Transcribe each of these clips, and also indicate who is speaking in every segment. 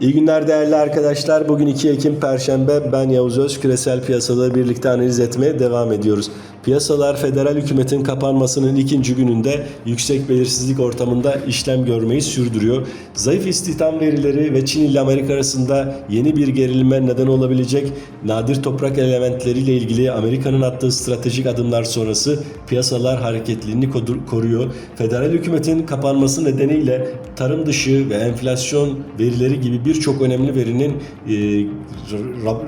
Speaker 1: İyi günler değerli arkadaşlar. Bugün 2 Ekim Perşembe. Ben Yavuz Öz. Küresel piyasaları birlikte analiz etmeye devam ediyoruz. Piyasalar federal hükümetin kapanmasının ikinci gününde yüksek belirsizlik ortamında işlem görmeyi sürdürüyor. Zayıf istihdam verileri ve Çin ile Amerika arasında yeni bir gerilime neden olabilecek nadir toprak elementleriyle ilgili Amerika'nın attığı stratejik adımlar sonrası piyasalar hareketliliğini koruyor. Federal hükümetin kapanması nedeniyle tarım dışı ve enflasyon verileri gibi birçok önemli verinin e,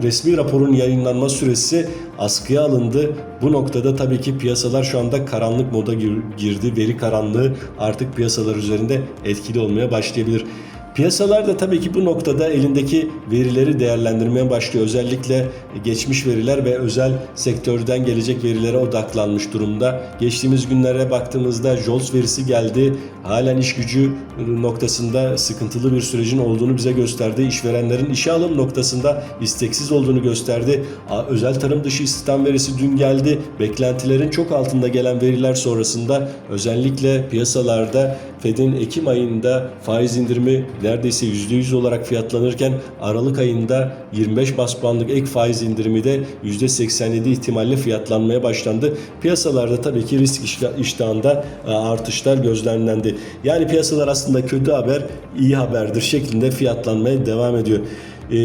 Speaker 1: resmi raporun yayınlanma süresi askıya alındı. Bu noktada tabii ki piyasalar şu anda karanlık moda gir- girdi. Veri karanlığı artık piyasalar üzerinde etkili olmaya başlayabilir. Piyasalar da tabii ki bu noktada elindeki verileri değerlendirmeye başlıyor. Özellikle geçmiş veriler ve özel sektörden gelecek verilere odaklanmış durumda. Geçtiğimiz günlere baktığımızda JOLTS verisi geldi. Halen iş gücü noktasında sıkıntılı bir sürecin olduğunu bize gösterdi. İşverenlerin işe alım noktasında isteksiz olduğunu gösterdi. Özel tarım dışı istihdam verisi dün geldi. Beklentilerin çok altında gelen veriler sonrasında özellikle piyasalarda Fed'in Ekim ayında faiz indirimi neredeyse %100 olarak fiyatlanırken Aralık ayında 25 bas puanlık ek faiz indirimi de %87 ihtimalle fiyatlanmaya başlandı. Piyasalarda tabii ki risk işta- iştahında e, artışlar gözlemlendi. Yani piyasalar aslında kötü haber iyi haberdir şeklinde fiyatlanmaya devam ediyor. Ee,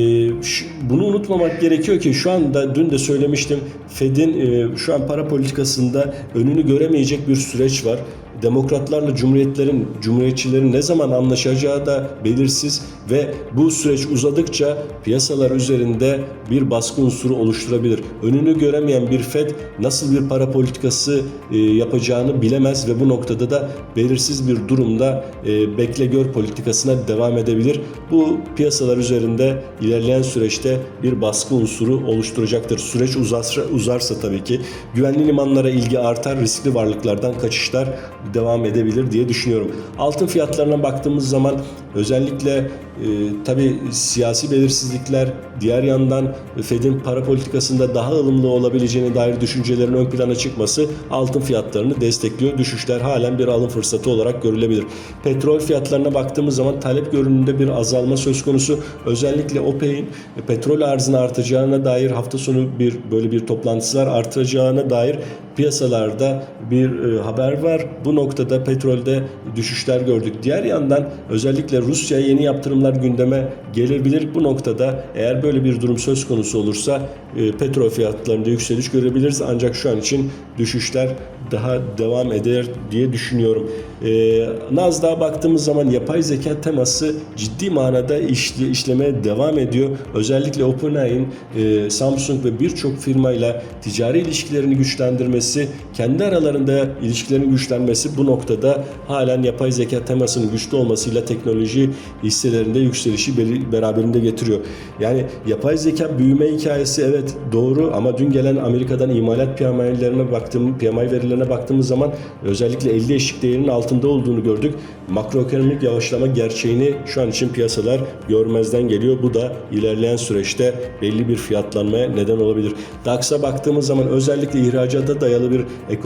Speaker 1: şu- bunu unutmamak gerekiyor ki şu anda dün de söylemiştim Fed'in e, şu an para politikasında önünü göremeyecek bir süreç var. Demokratlarla cumhuriyetlerin, cumhuriyetçilerin ne zaman anlaşacağı da belirsiz ve bu süreç uzadıkça piyasalar üzerinde bir baskı unsuru oluşturabilir. Önünü göremeyen bir Fed nasıl bir para politikası e, yapacağını bilemez ve bu noktada da belirsiz bir durumda e, bekle gör politikasına devam edebilir. Bu piyasalar üzerinde ilerleyen süreçte bir baskı unsuru oluşturacaktır. Süreç uzarsa, uzarsa tabii ki güvenli limanlara ilgi artar, riskli varlıklardan kaçışlar devam edebilir diye düşünüyorum. Altın fiyatlarına baktığımız zaman özellikle e, tabii siyasi belirsizlikler diğer yandan Fed'in para politikasında daha ılımlı olabileceğine dair düşüncelerin ön plana çıkması altın fiyatlarını destekliyor. Düşüşler halen bir alım fırsatı olarak görülebilir. Petrol fiyatlarına baktığımız zaman talep görünümünde bir azalma söz konusu. Özellikle OPEC'in petrol arzını artacağına dair hafta sonu bir böyle bir toplantılar artacağına dair piyasalarda bir e, haber var. Bu noktada petrolde düşüşler gördük. Diğer yandan özellikle Rusya yeni yaptırımlar gündeme gelebilir. Bu noktada eğer böyle bir durum söz konusu olursa e, petrol fiyatlarında yükseliş görebiliriz. Ancak şu an için düşüşler daha devam eder diye düşünüyorum. E, Nasdaq'a baktığımız zaman yapay zeka teması ciddi manada işle, işlemeye devam ediyor. Özellikle OpenAI'nin e, Samsung ve birçok firmayla ticari ilişkilerini güçlendirmesi, kendi aralarında ilişkilerin güçlenmesi bu noktada halen yapay zeka temasının güçlü olmasıyla teknoloji hisselerinde yükselişi beri- beraberinde getiriyor. Yani yapay zeka büyüme hikayesi evet doğru ama dün gelen Amerika'dan imalat PMI'lerine baktığım PMI verilerine baktığımız zaman özellikle 50 eşik değerinin altında olduğunu gördük. Makroekonomik yavaşlama gerçeğini şu an için piyasalar görmezden geliyor. Bu da ilerleyen süreçte belli bir fiyatlanmaya neden olabilir. DAX'a baktığımız zaman özellikle ihracata dayalı bir e,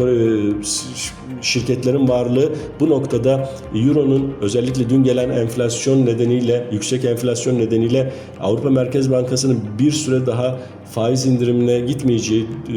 Speaker 1: şirketlerin varlığı bu noktada Euro'nun özellikle dün gelen enflasyon nedeniyle yüksek enflasyon nedeniyle Avrupa Merkez Bankası'nın bir süre daha faiz indirimine gitmeyeceği e,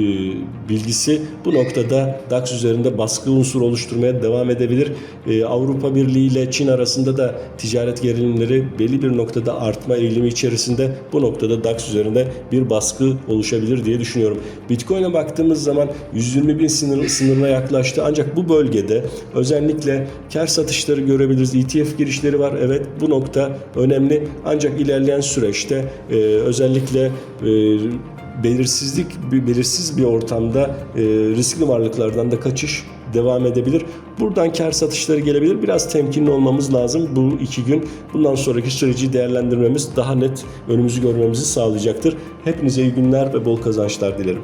Speaker 1: bilgisi bu noktada DAX üzerinde baskı unsuru oluşturmaya devam edebilir. E, Avrupa Birliği ile Çin arasında da ticaret gerilimleri belli bir noktada artma eğilimi içerisinde bu noktada DAX üzerinde bir baskı oluşabilir diye düşünüyorum. Bitcoin'e baktığımız zaman 120 bin sınır, sınırına yaklaştı ancak bu bölgede özellikle kar satışları görebiliriz. ETF girişleri var. Evet bu nokta önemli ancak ilerleyen süreçte e, özellikle e, belirsizlik belirsiz bir ortamda e, riskli varlıklardan da kaçış devam edebilir. Buradan kar satışları gelebilir. Biraz temkinli olmamız lazım bu iki gün. Bundan sonraki süreci değerlendirmemiz daha net önümüzü görmemizi sağlayacaktır. Hepinize iyi günler ve bol kazançlar dilerim.